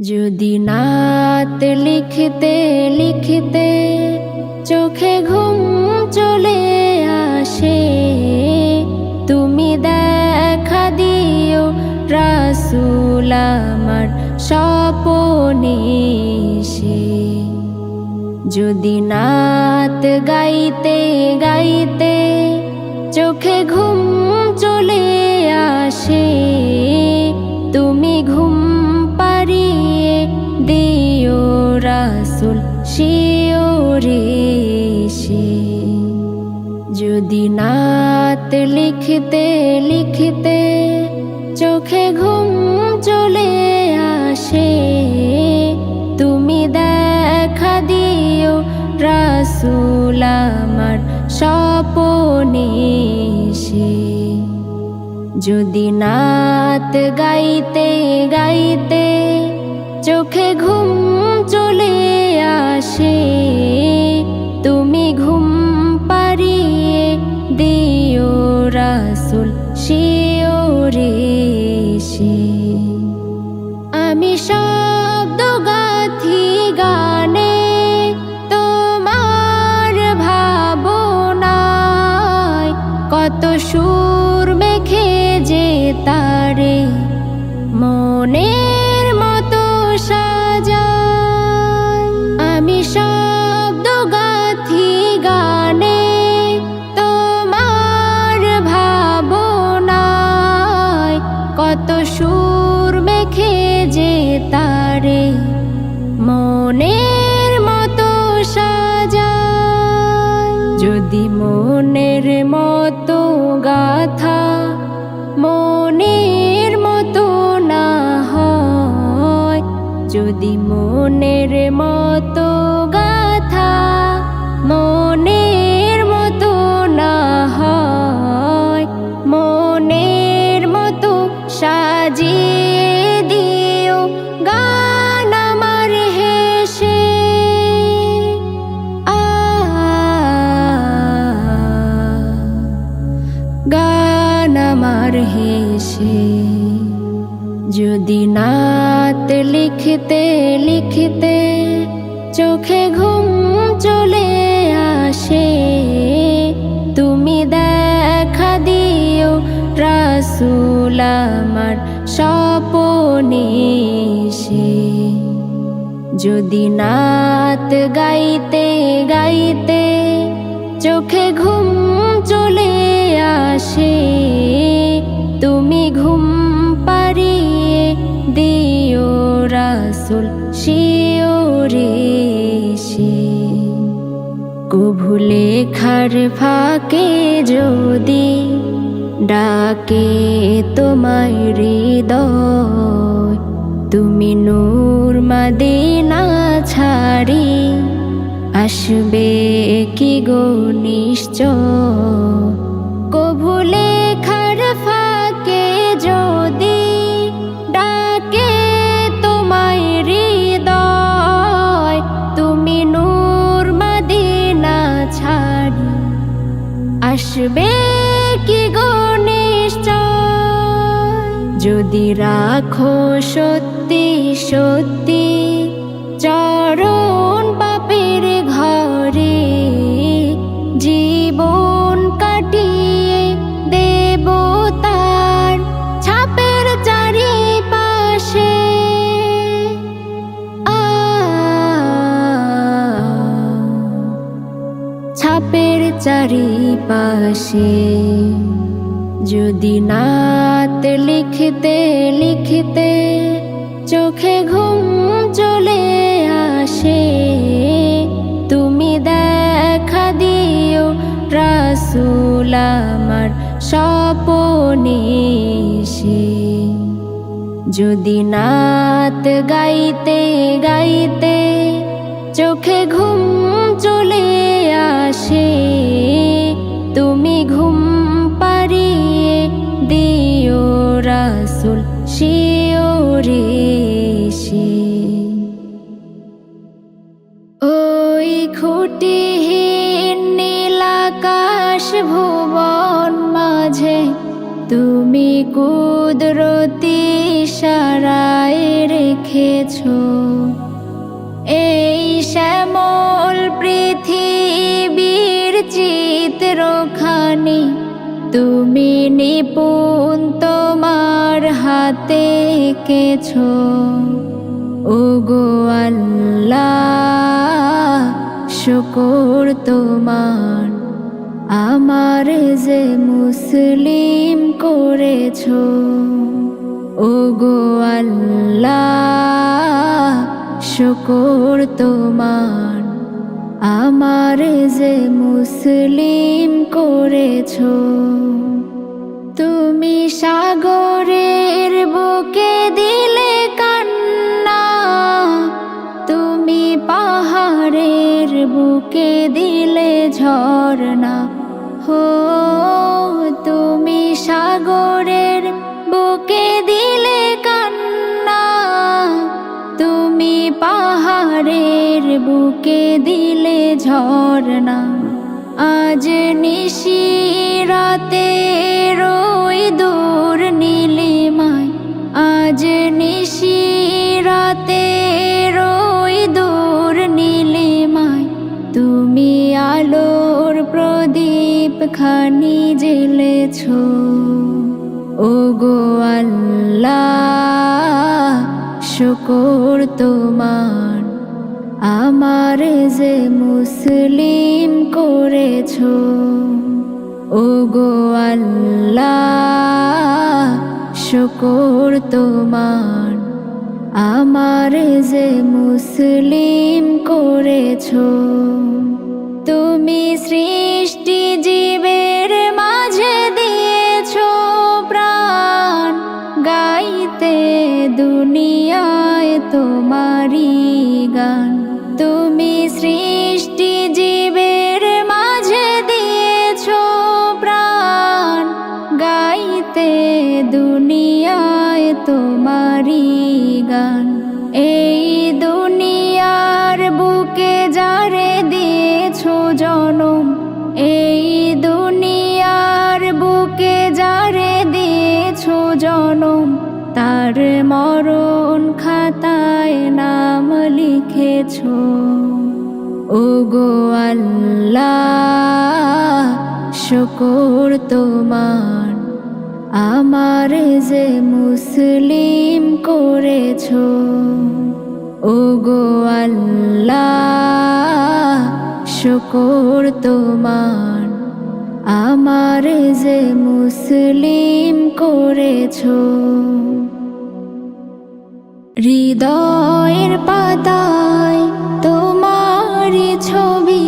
যদি নাত লিখতে লিখতে চোখে ঘুম চলে আসে, তুমি দেখা দিও রাসুল আমার স্বপনে সে যদি নাত গাইতে গাইতে চোখে ঘুম চলে আসে যদি নাত লিখতে লিখতে চোখে ঘুম চলে আসে। তুমি দেখা দিও রাসুল আমার স্বপনে সে যদি নাত গাইতে গাইতে চোখে ঘুম চলে আসে। তুমি দেখা দিও রাসুল আমার স্বপনে সে যদি নাত গাইতে গাইতে চোখে ঘুম চলে আসে, তুমি ঘুম পারিয়ে দিও রাসুল শিওরে কভুলে খার ফাঁকে যদি ডাকে তোমায় হৃদয়, তুমি নূর মাদিনা ছাড়ি আসবে কি গো নিশ্চয়? আসবে কি গণেশ যদি রাখো সত্যি সত্যি ছাপের চারিপাশে। যদি নাত লিখতে লিখতে চোখে ঘুম চলে আসে, তুমি দেখা দিও রাসুল আমার স্বপনে যদি নাত গাইতে গাইতে চোখে ঘুম আসে। চিত্রখানি তুমি নিপুণ তোমার হাতে কেছ ও গো আল্লাহ, শুকর তোমার, আমার যে মুসলিম করেছ। ও গো আল্লাহ, শুকর তোমার আমার যে মুসলিম করেছ, তুমি সাগরের বুকে দিলে কান্না, তুমি পাহাড়ের বুকে দিলে ঝর্ণা। হো, তুমি সাগরের বুকে দিলে কান্না, তুমি পাহাড়ের বুকে দিলে ঝর্ণা। আজ নিশি রাতে রই দূর নীলিমায়। আজ নিশি রাতে রই দূর নীলিমায়। তুমি আলোর প্রদীপ খানি জেলেছ ও গো আল্লাহ, শুকর তোমার। আমার যে মুসলিম করেছ ও গো আল্লাহ, শুকর তোমার। আমার যে মুসলিম করেছ, তুমি সৃষ্টি জীবের মাঝে দিয়েছ প্রাণ, গাইতে দুনিয়ায় তোমারি। গান এই দুনিয়ার বুকে যারে দিয়েছ জনম, এই দুনিয়ার বুকে যারে দিয়েছ জনম, তার মরণ খাতায় নাম লিখেছ। ও গো আল্লাহ, শুকর তোমার। আমার যে মুসলিম করেছ ও গো আল্লাহ, শুকর তোমার। আমার যে মুসলিম করেছ, হৃদয়ের পাতায় তোমারই ছবি,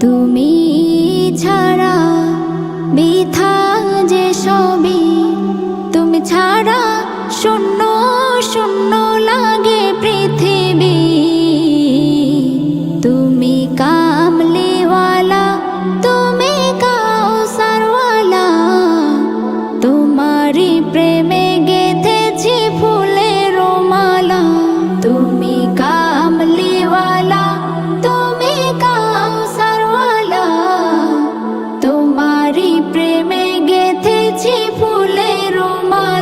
তুমি ছাড়া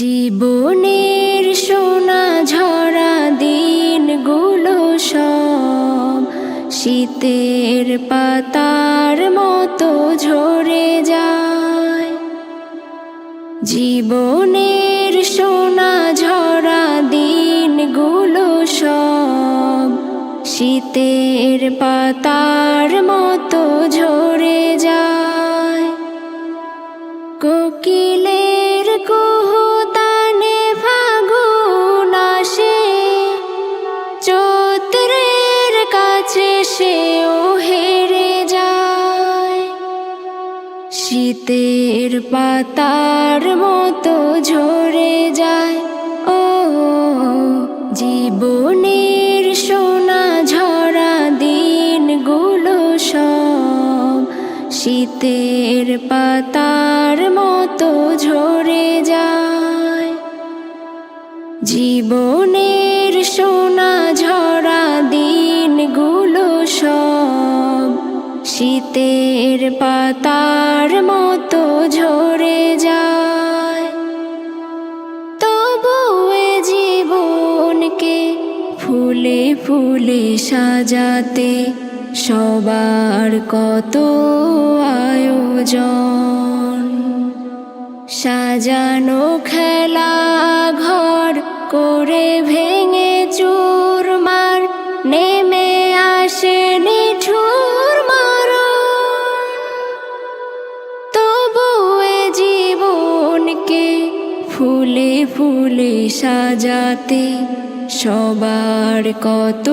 জীবনের সোনা ঝরা দিনগুলো সব শীতের পাতার মতো ঝরে যায়। জীবনের সোনা ঝরা দিনগুলো সব শীতের পাতার মতো ঝরে যায়। শীতের পাতার মতো ঝরে যায়। ও, জীবনের সোনা ঝরা দিনগুলো সব শীতের পাতার মতো ঝরে যায়। জীবনের সোনা ঝরা দিনগুলো সব শীতের পাতার মতো ঝরে যায়। তবু জীবনকে ফুলে ফুলে সাজাতে সবার কত আয়োজন। সাজানো খেলা ঘর করে ভেঙে চুরমার ফুলে সাজাতে সবার কত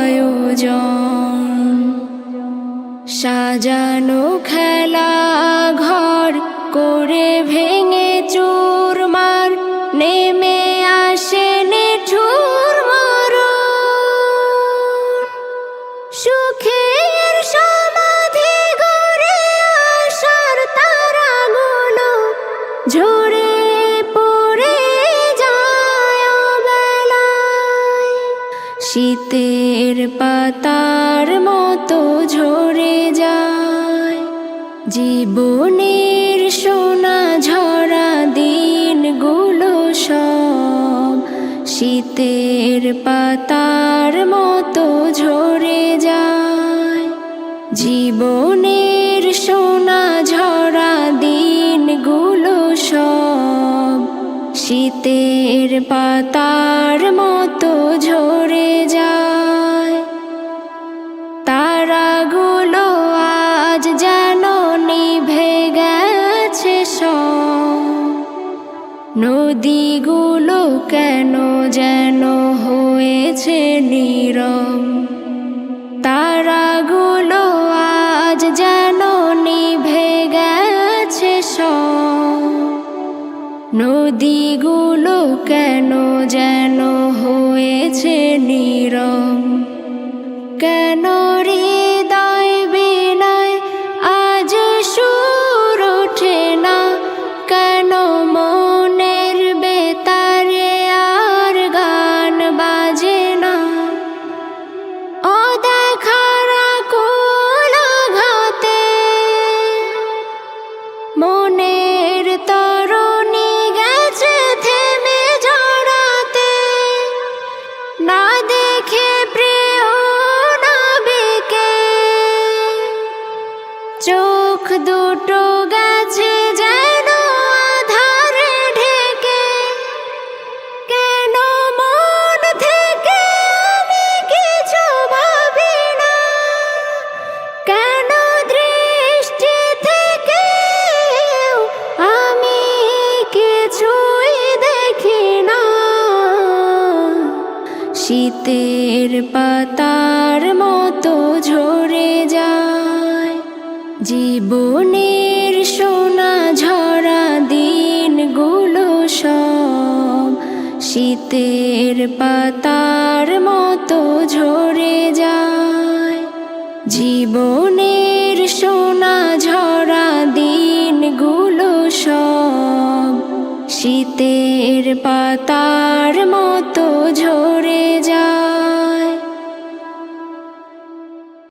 আয়োজন। সাজানো খেলা ঘর করে ভেঙে চুরমার শীতের পাতার মতো ঝরে যায়। জীবনের সোনা ঝরা দিনগুলো সব শীতের পাতার মতো ঝরে যায়। জীবনের সোনা ঝরা দিনগুলো সব শীতের পাতার নদীগুলো কেন যেন হয়েছে নীরব? তারাগুলো আজ যেন নিভে গেছে সব। নদীগুলো কেন যেন হয়েছে নীরব? কেন দুটো গেছে যেন আধারে ঢেকে, কেন মন থেকে আমি কিছু ভাবি না? কেন দৃষ্টি থেকে আমি কিছুই দেখি না? শীতের পাতার মতো ঝরে যায় জীবনের সোনা ঝরা দিনগুলো সব শীতের পাতার মতো ঝরে যায়। জীবনের সোনা ঝরা দিনগুলো সব শীতের পাতার মতো ঝরে যায়।